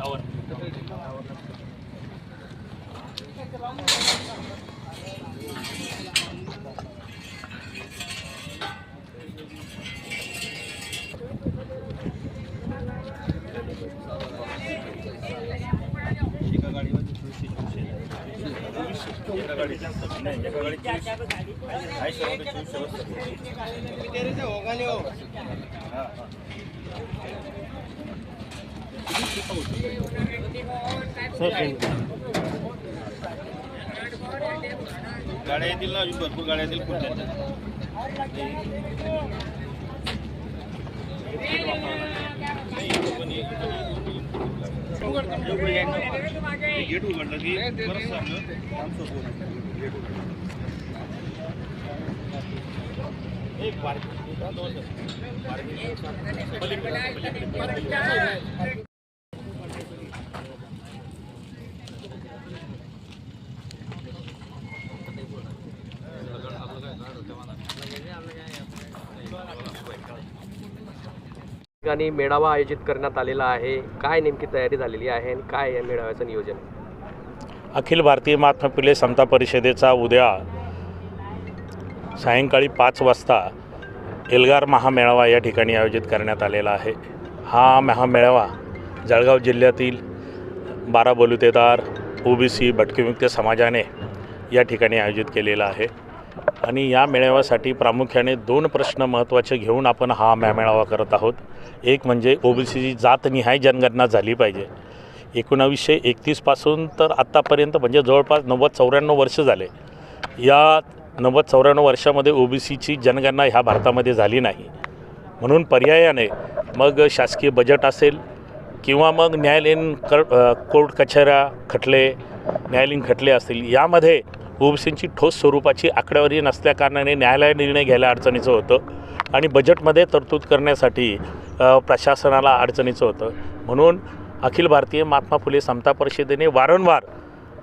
Thank you. गाड्या येतील ना अजून भरपूर गाड्या येतील पुढच्या गेट उघडलं की बरंच आपलं ठिकाणी मेळावा आयोजित करण्यात आलेला आहे काय नेमकी तयारी झालेली आहे आणि काय या मेळाव्याचं नियोजन आहे? अखिल भारतीय महात्मा फुले समता परिषदेचा उद्या सायंकाळी पाच वाजता एल्गार महामेळावा या ठिकाणी आयोजित करण्यात आलेला आहे. हा महामेळावा जळगाव जिल्ह्यातील बारा बलुतेदार ओबीसी भटकेमुक्त समाजाने या ठिकाणी आयोजित केलेला आहे. आणि या मेळाव्यासाठी प्रामुख्याने दोन प्रश्न महत्त्वाचे घेऊन आपण हा मेळावा करत आहोत. एक म्हणजे ओबीसीची जातनिहाय जनगणना झाली पाहिजे. एकोणावीसशे एकतीसपासून तर आत्तापर्यंत म्हणजे जवळपास नव्वद चौऱ्याण्णव वर्ष झाले. या नव्वद चौऱ्याण्णव वर्षामध्ये ओ बी सीची जनगणना ह्या भारतामध्ये झाली नाही. म्हणून पर्यायाने मग शासकीय बजेट असेल किंवा मग न्यायालयीन कर कोर्ट कचेऱ्या खटले न्यायालयीन खटले असतील यामध्ये ओबीसींची ठोस स्वरूपाची आकडेवारी नसल्याकारणाने न्यायालय निर्णय घ्यायला अडचणीचं होतं आणि बजेटमध्ये तरतूद करण्यासाठी प्रशासनाला अडचणीचं होतं. म्हणून अखिल भारतीय महात्मा फुले समता परिषदेने वारंवार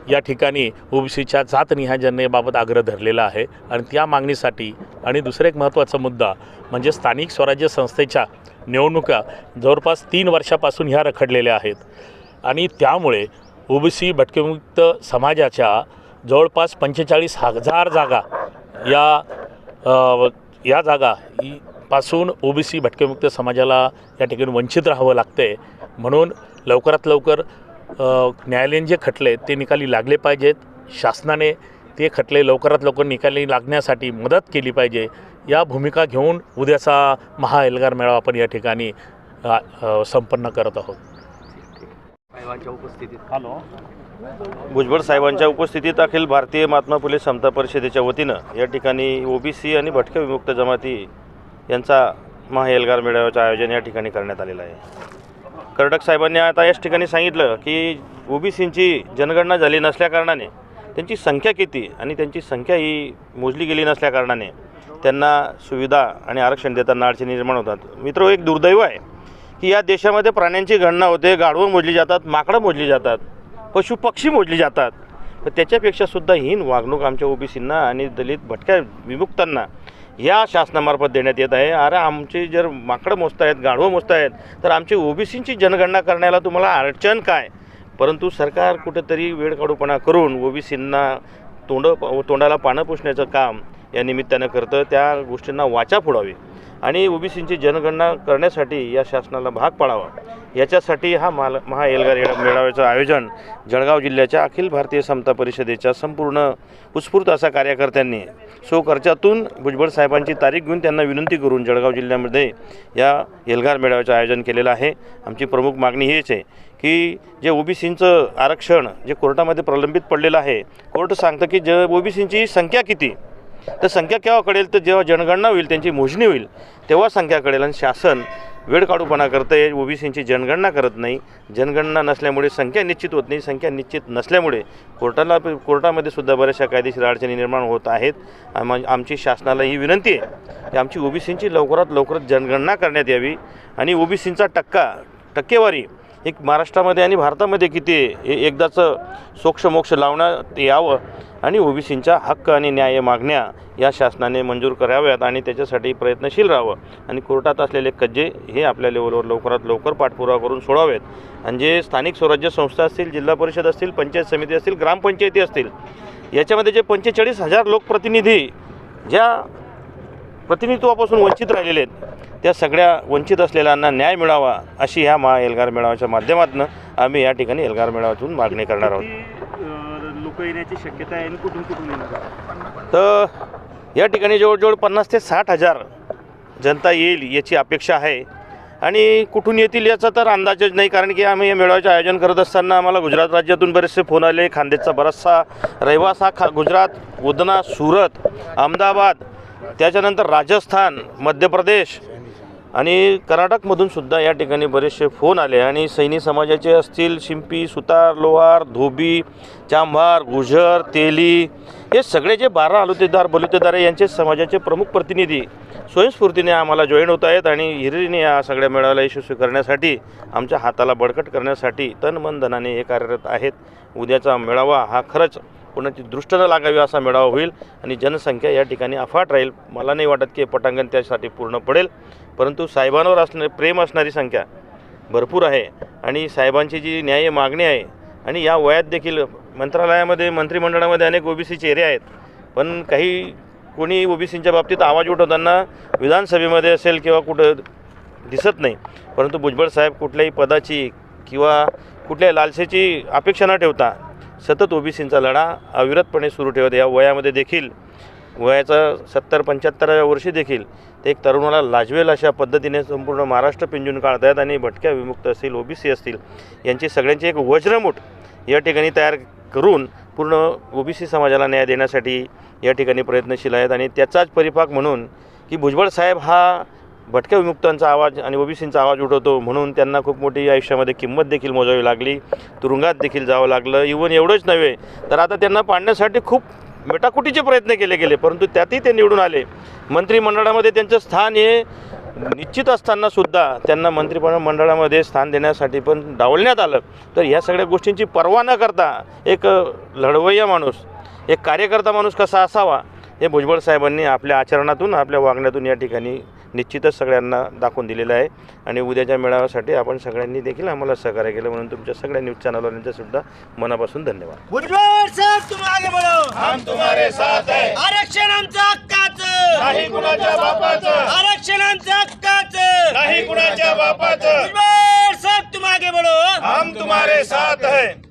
या ठिकाणी ओबीसीच्या जातनिहाय जननेबाबत आग्रह धरलेला आहे. आणि त्या मागणीसाठी आणि दुसरा एक महत्त्वाचा मुद्दा म्हणजे स्थानिक स्वराज्य संस्थेच्या निवडणुका जवळपास तीन वर्षापासून ह्या रखडलेल्या आहेत. आणि त्यामुळे ओबीसी भटकेमुक्त समाजाच्या जवळपास पंचेचाळीस हजार जागा या या जागा ही पासून ओबीसी भटकेमुक्त समाजाला या ठिकाणी वंचित राहावं लागते म्हणून लवकरात लवकर न्यायालयीन जे खटले ते निकाली लागले पाहिजेत. शासनाने ते खटले लवकरात लवकर निकाली लागण्यासाठी मदत केली पाहिजे. या भूमिका घेऊन उद्याचा महा एल्गार मेळावा आपण या ठिकाणी संपन्न करत आहोत. साहेबांच्या उपस्थितीत. हॅलो. भुजबळ साहेबांच्या उपस्थितीत अखिल भारतीय महात्मा फुले समता परिषदेच्या वतीनं या ठिकाणी ओबीसी आणि भटके विमुक्त जमाती यांचा महाएल्गार मेळाव्याचं आयोजन या ठिकाणी करण्यात आलेलं आहे. कर्डक साहेबांनी आता याच ठिकाणी सांगितलं की ओबीसींची जनगणना झाली नसल्याकारणाने त्यांची संख्या किती आणि त्यांची संख्या ही मोजली गेली नसल्याकारणाने त्यांना सुविधा आणि आरक्षण देताना अडचणी निर्माण होतात. मित्र एक दुर्दैव आहे की या देशामध्ये प्राण्यांची गणना होते गाढवं मोजली जातात माकडं मोजली जातात पशु पक्षी मोजली जातात. तर त्याच्यापेक्षा सुद्धा हीन वागणूक आमच्या ओबीसींना आणि दलित भटक्या विमुक्तांना या शासनामार्फत देण्यात येत आहे. अरे आमचे जर माकडं मोजतायत गाढवं मोजतायत तर आमची ओबीसींची जनगणना करण्याला तुम्हाला अडचण काय? परंतु सरकार कुठंतरी वेळकाढूपणा करून ओबीसींना तोंड तोंडाला पानं पुसण्याचं काम या निमित्तानं करतं. त्या गोष्टींना वाचा फोडावी आणि ओबीसींची जनगणना करण्यासाठी या शासनाला भाग पाडावा. याच्यासाठी हा माल महा एल्गार मेळाव्याचं आयोजन जळगाव जिल्ह्याच्या अखिल भारतीय समता परिषदेच्या संपूर्ण उत्स्फूर्त असा कार्यकर्त्यांनी सो खर्चातून भुजबळ साहेबांची तारीख घेऊन त्यांना विनंती करून जळगाव जिल्ह्यामध्ये या एल्गार मेळाव्याचं आयोजन केलेलं आहे. आमची प्रमुख मागणी हीच आहे की जे ओबीसींचं आरक्षण जे कोर्टामध्ये प्रलंबित पडलेलं आहे कोर्ट सांगतं की ज ओबीसींची संख्या किती तर संख्या केव्हा कळेल? तर जेव्हा जनगणना होईल त्यांची मोजणी होईल तेव्हा संख्या कळेल. आणि शासन वेळ काढूपणा करतं आहे ओबीसींची जनगणना करत नाही. जनगणना नसल्यामुळे संख्या निश्चित होत नाही. संख्या निश्चित नसल्यामुळे कोर्टाला कोर्टामध्ये सुद्धा बऱ्याचशा कायदेशीर अडचणी निर्माण होत आहेत. आम- आमची शासनाला ही विनंती आहे की आमची ओबीसींची लवकरात लवकरात जनगणना करण्यात यावी. आणि ओबीसींचा टक्का टक्केवारी एक महाराष्ट्रामध्ये आणि भारतामध्ये किती हे एकदाचं सोक्षमोक्ष लावण्यात यावं आणि ओबीसींच्या हक्क आणि न्याय मागण्या या शासनाने मंजूर कराव्यात आणि त्याच्यासाठी प्रयत्नशील राहावं. आणि कोर्टात असलेले कज्जे हे आपल्या लेवलवर लवकरात लवकर पाठपुरावा करून सोडावेत. आणि जे स्थानिक स्वराज्य संस्था असतील जिल्हा परिषद असतील पंचायत समिती असतील ग्रामपंचायती असतील याच्यामध्ये जे पंचेचाळीस हजार लोकप्रतिनिधी ज्या प्रतिनिधित्वापासून वंचित राहिलेले आहेत त्या सगळ्या वंचित असलेल्यांना न्याय मिळावा अशी ह्या महा एल्गार मेळाव्याच्या माध्यमातून आम्ही या ठिकाणी एल्गार मेळाव्यातून मागणी करणार आहोत. लोक येण्याची शक्यता आहे कुठून कुठून येणार तर या ठिकाणी जवळजवळ पन्नास ते साठ हजार जनता येईल याची अपेक्षा आहे. आणि कुठून येतील याचा तर अंदाजच नाही कारण की आम्ही या मेळाव्याचे आयोजन करत असताना आम्हाला गुजरात राज्यातून बरेचसे फोन आले. खानदेशचा बराचसा रहिवास हा खा गुजरात उदना सुरत अहमदाबाद त्याच्यानंतर राजस्थान मध्य प्रदेश आणि कर्नाटकमधून सुद्धा या ठिकाणी बरेचसे फोन आले आणि सैनी समाजाचे असतील शिंपी सुतार लोहार धोबी चांभार गुजर तेली हे सगळे जे बारा आलुतेदार बलुतेदार आहे यांचे समाजाचे प्रमुख प्रतिनिधी स्वयंस्फूर्तीने आम्हाला जॉईन होत आहेत आणि हिरीने या सगळ्या मेळाव्याला यशस्वी करण्यासाठी आमच्या हाताला बळकट करण्यासाठी तन मन धनाने हे कार्यरत आहेत. उद्याचा मेळावा हा खरंच कोणाची दृष्ट न लागावी असा मेळावा होईल आणि जनसंख्या या ठिकाणी अफाट राहील. मला नाही वाटत की हे पटांगण त्यासाठी पूर्ण पडेल. परंतु साहेबांवर असणे प्रेम असणारी संख्या भरपूर आहे आणि साहेबांची जी न्याय मागणी आहे आणि या वयात देखील मंत्रालयामध्ये मंत्रिमंडळामध्ये अनेक ओबीसी चेहरे आहेत. पण काही कोणी ओबीसींच्या बाबतीत आवाज उठवताना विधानसभेमध्ये असेल किंवा कुठं दिसत नाही. परंतु भुजबळ साहेब कुठल्याही पदाची किंवा कुठल्याही लालसेची अपेक्षा न ठेवता सतत ओबीसींचा लढा अविरतपणे सुरू ठेवत या वयामध्ये देखील वयाचं सत्तर पंच्याहत्तराव्या वर्षी देखील ते एक तरुणाला लाजवेल अशा पद्धतीने संपूर्ण महाराष्ट्र पिंजून काढत आहेत आणि भटक्या विमुक्त असतील ओबीसी असतील यांची सगळ्यांची एक वज्रमूठ या ठिकाणी तयार करून पूर्ण ओबीसी समाजाला न्याय देण्यासाठी या ठिकाणी प्रयत्नशील आहेत. आणि त्याचाच परिपाक म्हणून की भुजबळ साहेब हा भटक्या विमुक्तांचा आवाज आणि ओबीसींचा आवाज उठवतो. म्हणून त्यांना खूप मोठी आयुष्यामध्ये किंमत देखील मोजावी लागली. तुरुंगात देखील जावं लागलं. इवन एवढंच नव्हे तर आता त्यांना पाडण्यासाठी खूप मेटाकुटीचे प्रयत्न केले गेले परंतु त्यातही ते निवडून आले. मंत्रिमंडळामध्ये त्यांचं स्थान हे निश्चित असताना सुद्धा त्यांना मंत्रिमंडळामध्ये स्थान देण्यासाठी पण डावलण्यात आलं. तर ह्या सगळ्या गोष्टींची पर्वा न करता एक लढवय्या माणूस एक कार्यकर्ता माणूस कसा असावा हे भुजबळ साहेबांनी आपल्या आचरणातून आपल्या वागण्यातून या ठिकाणी निश्चितच सगळ्यांना दाखवून दिलेलं आहे. आणि उद्याच्या मेळाव्यासाठी आपण सगळ्यांनी देखील आम्हाला सहकार्य केलं. म्हणून तुमच्या सगळ्या न्यूज चॅनलवाल्यांचा सुद्धा मनापासून धन्यवाद. है. आरक्षण आमचं हक्काचं. नाही कुणाच्या बापाचं. आरक्षण आमचं हक्काचं. नाही कुणाच्या बापाचं. साहेब तुम आगे बढ़ो हम तुम्हारे साथ है.